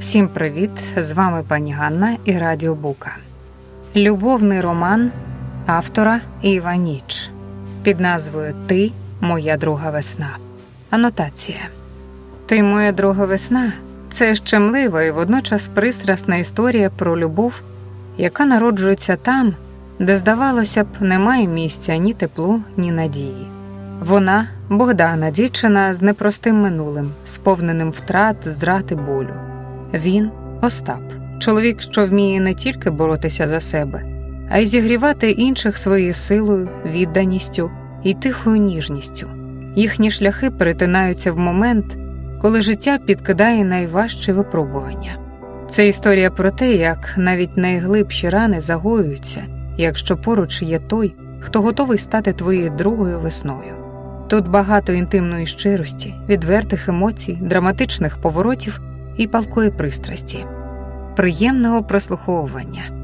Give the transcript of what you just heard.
Всім привіт! З вами пані Ганна і Радіо Бука. Любовний роман автора Іва Ніч під назвою Ти, моя друга весна. Анотація. Ти, моя друга весна це щемлива і водночас пристрасна історія про любов, яка народжується там, де, здавалося б, немає місця ні теплу, ні надії. Вона Богдана, дівчина з непростим минулим, сповненим втрат, зрад і болю. Він Остап, чоловік, що вміє не тільки боротися за себе, а й зігрівати інших своєю силою, відданістю і тихою ніжністю. Їхні шляхи перетинаються в момент, коли життя підкидає найважче випробування. Це історія про те, як навіть найглибші рани загоюються, якщо поруч є той, хто готовий стати твоєю другою весною. Тут багато інтимної щирості, відвертих емоцій, драматичних поворотів і палкої пристрасті. Приємного прослуховування.